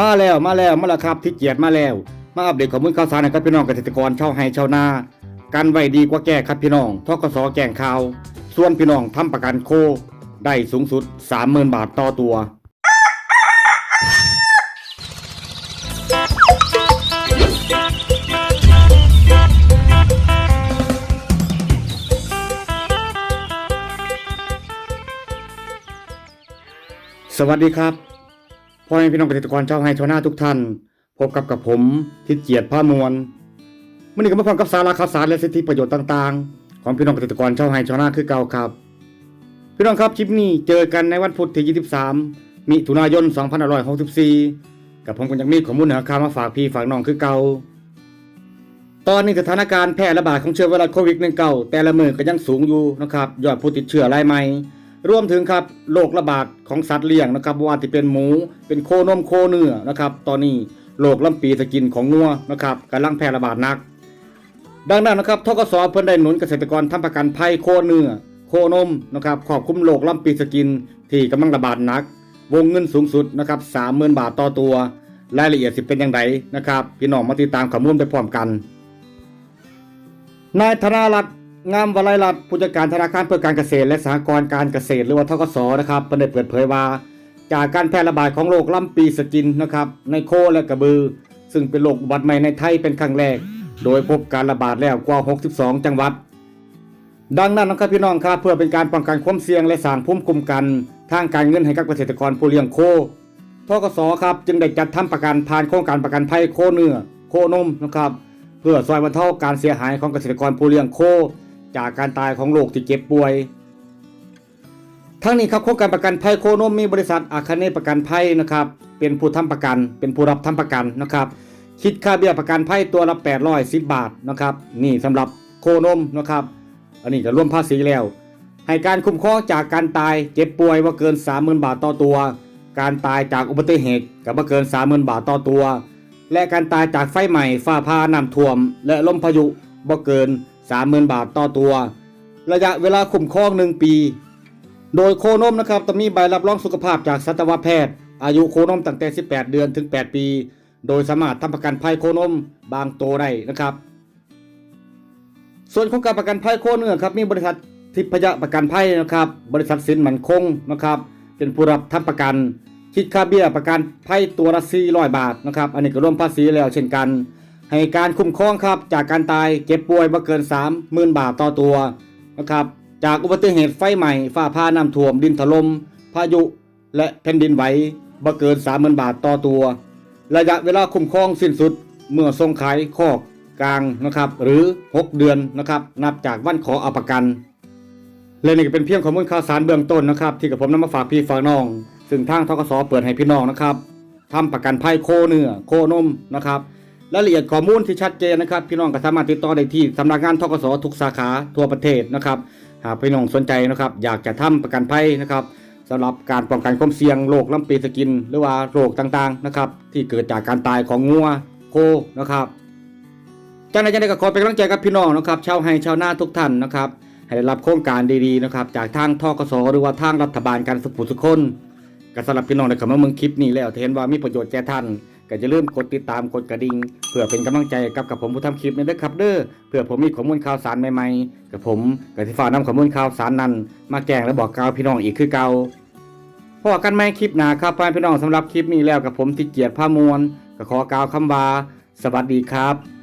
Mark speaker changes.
Speaker 1: มาแล้วมาแล้วมาแล้วครับที่เกียรติมาแล้ว มาอัปเดตข้อมูลข่าวสารให้กับพี่น้องเกษตรกรชาวไร่ชาวนากันไว้ดีกว่าแก้ครับพี่น้องทกสแจงข่าว ส่วนพี่น้องทำประกันโค ได้สูงสุด 30,000 บาทต่อตัวสวัสดีครับ พ่อแม่พี่น้องเกษตรกรชาวไร่ชาวนาทุกท่าน พบกับกับผมทิศเกียรติผ้ามวลมื่อนี้ก็มาฟังกับสาระข่าวสารและสิทธิประโยชน์ต่างๆ ของพี่น้องเกษตรกรชาวไร่ชาวนาคือเก่าครับ พี่น้องครับคลิปนี้เจอกันในวันพุธที่ 23 มิถุนายน 2564 กับผมก็ยังมีข้อมูลเหนือข่าวมาฝากพี่ฝากน้องคือเก่าตอนนี้สถานการณ์แพร่ระบาดของเชื้อไวรัสโควิด -19 แต่ละมือก็ยังสูงอยู่นะครับยอดผู้ติดเชื้อรายใหม่ รวมถึงครับโรคระบาดของสัตว์เลี้ยงนะครับว่าที่เป็นหมู เป็นโคนมโคเนื้อนะครับ ตอนนี้โรคลำปีสกินของงัวนะครับกำลังแพร่ระบาดหนัก ดังนั้นนะครับทกสเพิ่นได้หนุนเกษตรกรทำประกันภัยโคเนื้อโคนมนะครับครอบคลุมโรคลำปีสกิน ที่กำลังระบาดหนัก วงเงินสูงสุดนะครับ30,000บาทต่อตัว รายละเอียดสิเป็นอย่างไรนะครับพี่น้องมาติดตามข้อมูลไปพร้อมกันนายธนารัตน์ งามวลัยรัตน์ผู้จัดการธนาคารเพื่อการเกษตรและสหกรณ์การเกษตรหรือว่าทกสนะครับเพิ่นได้เปิดเผยว่า จากการแพร่ระบาดของโรคลำปีสกินนะครับในโคและกระบือ ซึ่งเป็นโรคอุบัติใหม่ในไทยเป็นครั้งแรก โดยพบการระบาดแล้วกว่า 62 จังหวัด ดังนั้นนะครับพี่น้องครับเพื่อเป็นการป้องกันความเสี่ยงและสร้างภูมิคุ้มกัน ทางการเงินให้กับเกษตรกรผู้เลี้ยงโคทกสครับจึงได้จัดทำประกันผ่านโครงการประกันภัยโคเนื้อโคนมนะครับเพื่อซอยบรรเทาการเสียหายของเกษตรกรผู้เลี้ยงโค จากการตายของโรคที่เจ็บป่วย ทั้งนี้ครับโครงการประกันภัยโคโนมีบริษัทอาคเนประกันภัยนะครับ เป็นผู้ทำประกัน เป็นผู้รับทำประกันนะครับ คิดค่าเบี้ยประกันภัยตัวละ810 บาทนะครับ นี่สำหรับโคโนมนะครับ อันนี้ก็รวมภาษีแล้ว ให้การคุ้มครองจากการตายเจ็บป่วยว่าเกิน 30,000 บาทต่อตัว การตายจากอุบัติเหตุกับว่าเกิน 30,000 บาทต่อตัว และการตายจากไฟใหม่ฟ้าผ่าน้ำท่วม และลมพายุบ่เกิน 30,000 บาทต่อตัว ระยะเวลาคุ้มครอง 1 ปี โดยโคนมนะครับต้องมีใบรับรองสุขภาพจากสัตวแพทย์ อายุโคนมตั้งแต่ 18 เดือนถึง 8 ปี โดยสามารถทำประกันภัยโคนมบางตัวได้นะครับ ส่วนของการประกันภัยโคเนื้อครับมีบริษัททิพยประกันภัยนะครับ บริษัทสินมันคงนะครับ เป็นผู้รับทำประกันคิดค่าเบี้ยประกันภัยตัวละ400 บาทนะครับ อันนี้ก็รวมภาษีแล้วเช่นกัน ให้การคุ้มครองครับ จากการตายเจ็บป่วยบ่เกิน 30,000 บาทต่อตัวนะครับจากอุบัติเหตุไฟใหม่ฟ้าผ่าน้ำท่วมดินถล่มพายุและแผ่นดินไหวบ่เกิน 30,000 บาทต่อตัว ระยะเวลาคุ้มครองสิ้นสุดเมื่อส่งขายคอกกลางนะครับหรือ 6 เดือนนะครับนับจากวันขออาประกันและนี่ก็เป็นเพียงข้อมูลข่าวสารเบื้องต้นนะครับ ที่กับผมนำมาฝากพี่ฝากน้อง ซึ่งทางทกสเปิดให้พี่น้องนะครับทำประกันภัยโคเนื้อโคนมนะครับ รายละเอียดข้อมูลที่ชัดเจนนะครับพี่น้องก็สามารถติดต่อได้ที่สำนักงานทกสทุกสาขาทั่วประเทศนะครับ หากพี่น้องสนใจนะครับอยากจะทำประกันภัยนะครับสำหรับการป้องกันความเสี่ยงโรคลำปีสกิน หรือว่าโรคต่างๆนะครับที่เกิดจากการตายของงัวโคนะครับจากนั้นจะได้ก็ขอเป็นกำลังใจกับพี่น้องนะครับชาวไฮชาวนาทุกท่านนะครับให้ได้รับโครงการดีๆนะครับจากทางทกสหรือว่าทางรัฐบาลการสุขุสุขคนก็สำหรับพี่น้องในคำว่าเมืองคลิปนี้แล้วเห็นว่ามีประโยชน์แก่ท่าน ก็จะเริ่าลืมกดติดตามกดกระดิ่งเพื่อเป็นกำลังใจกับกับผมผู้ทำคลิปนี้ด้วยครับเด้อเพื่อผมมีข้อมูลข่าวสารใหม่ๆกับผมกับที่ฝากนำข้อมูลข่าวสารนั้น มาแกงและบอกกล่าวพี่น้องอีกคือเก่าพอกันไหมคลิปหนาครับพ่อพี่น้องสำหรับคลิปนี้แล้วกับผมที่เกียรติผ้ามวลก็ขอกล่าวคำว่าสวัสดีครับ